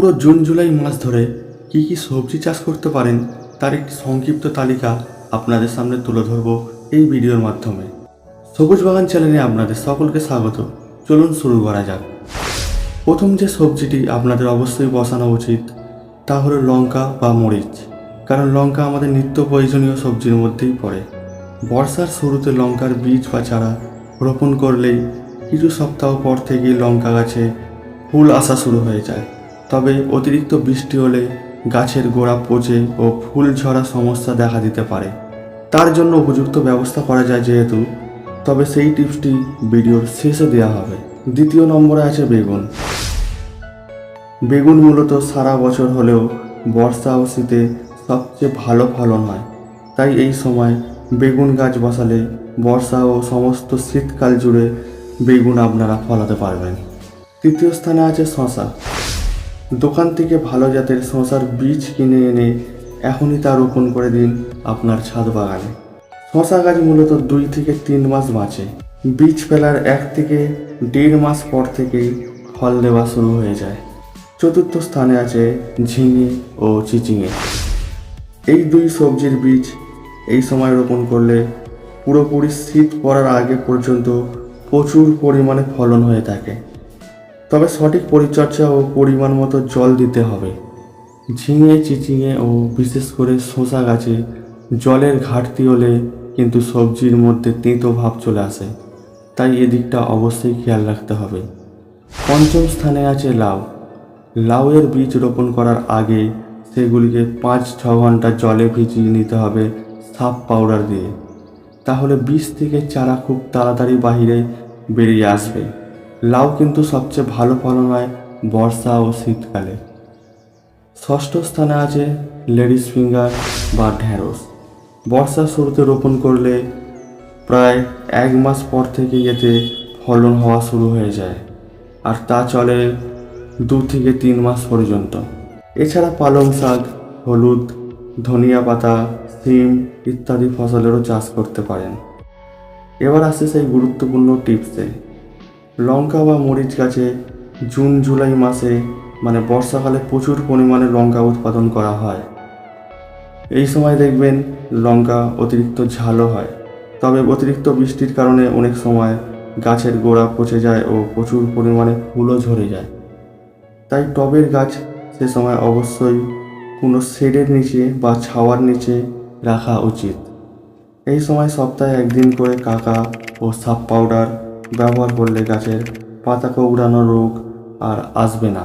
পুরো জুন, জুলাই মাস ধরে কি কি সবজি চাষ করতে পারেন তার একটি সংক্ষিপ্ত তালিকা আপনাদের সামনে তুলে ধরব এই ভিডিওর মাধ্যমে। সবুজ বাগান চ্যানেলে আপনাদের সকলকে স্বাগত। চলুন শুরু করা যাক। প্রথম যে সবজিটি আপনাদের অবশ্যই বসানো উচিত, তা হলো লঙ্কা বা মরিচ। কারণ লঙ্কা আমাদের নিত্য প্রয়োজনীয় সবজির মধ্যেই পড়ে। বর্ষার শুরুতে লঙ্কার বীজ বা চারা রোপণ করলেই কিছু সপ্তাহ পর থেকেই লঙ্কা গাছে ফুল আসা শুরু হয়ে যায়। তবে অতিরিক্ত বৃষ্টি হলে গাছের গোড়া পচে ও ফুল ঝরা সমস্যা দেখা দিতে পারে। তার জন্য উপযুক্ত ব্যবস্থা করা যায় যেহেতু, তবে সেই টিপসটি ভিডিওর শেষে দেওয়া হবে। দ্বিতীয় নম্বরে আছে বেগুন। বেগুন মূলত সারা বছর হলেও বর্ষা ও শীতে সবচেয়ে ভালো ফলন হয়। তাই এই সময় বেগুন গাছ বসালে বর্ষা ও সমস্ত শীতকাল জুড়ে বেগুন আপনারা ফলাতে পারবেন। তৃতীয় স্থানে আছে শশা দোকান থেকে ভালো জাতের শশার বীজ কিনে এনে এখনই তা রোপণ করে দিন আপনার ছাদ বাগানে। শশা গাছ মূলত দুই থেকে তিন মাস বাঁচে। বীজ ফেলার এক থেকে দেড় মাস পর থেকেই ফল দেওয়া শুরু হয়ে যায়। চতুর্থ স্থানে আছে ঝিঙে ও চিচিঙে। এই দুই সবজির বীজ এই সময় রোপণ করলে পুরোপুরি শীত পড়ার আগে পর্যন্ত প্রচুর পরিমাণে ফলন হয়ে থাকে। তবে সঠিক পরিচর্যা ও পরিমাণ মতো জল দিতে হবে। ঝিঙে, চিচিঙে ও বিশেষ করে শসা গাছে জলের ঘাটতি হলে কিন্তু সবজির মধ্যে তেঁতো ভাব চলে আসে। তাই এদিকটা অবশ্যই খেয়াল রাখতে হবে। পঞ্চম স্থানে আছে লাউ। লাউয়ের বীজ রোপণ করার আগে সেগুলিকে পাঁচ, ছ ঘণ্টা জলে ভিজিয়ে নিতে হবে সাপ পাউডার দিয়ে। তাহলে বীজ থেকে চারা খুব তাড়াতাড়ি বাহিরে বেরিয়ে আসবে। লাউ কিন্তু সবচেয়ে ভালো ফলন হয় বর্ষা ও শীতকালে। ষষ্ঠ স্থানে আছে লেডিস ফিঙ্গার বা ঢ্যাঁড়স বর্ষার শুরুতে রোপণ করলে প্রায় এক মাস পর থেকে এতে ফলন হওয়া শুরু হয়ে যায়, আর তা চলে দু থেকে তিন মাস পর্যন্ত। এছাড়া পালং শাক, হলুদ, ধনিয়া পাতা, সিম ইত্যাদি ফসলেরও চাষ করতে পারেন। এবার আসছে সেই গুরুত্বপূর্ণ টিপসে। লঙ্কা বা মরিচ গাছে জুন, জুলাই মাসে মানে বর্ষাকালে প্রচুর পরিমাণে লঙ্কা উৎপাদন করা হয়। এই সময় দেখবেন লঙ্কা অতিরিক্ত ঝালও হয়। তবে অতিরিক্ত বৃষ্টির কারণে অনেক সময় গাছের গোড়া পচে যায় ও প্রচুর পরিমাণে ফুলও ঝরে যায়। তাই টবের গাছ সে সময় অবশ্যই কোনো শেডের নিচে বা ছাওয়ার নিচে রাখা উচিত। এই সময় সপ্তাহে একদিন করে কাকা ও সাপ পাউডার ব্যবহার করলে গাছের পাতা কৌড়ানো রোগ আর আসবে না।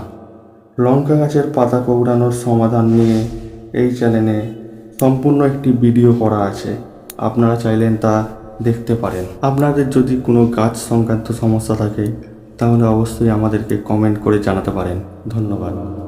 লঙ্কা গাছের পাতা কৌড়ানোর সমাধান নিয়ে এই চ্যানেলে সম্পূর্ণ একটি ভিডিও করা আছে। আপনারা চাইলেন তা দেখতে পারেন। আপনাদের যদি কোনো গাছ সংক্রান্ত সমস্যা থাকে, তাহলে অবশ্যই আমাদেরকে কমেন্ট করে জানাতে পারেন। ধন্যবাদ।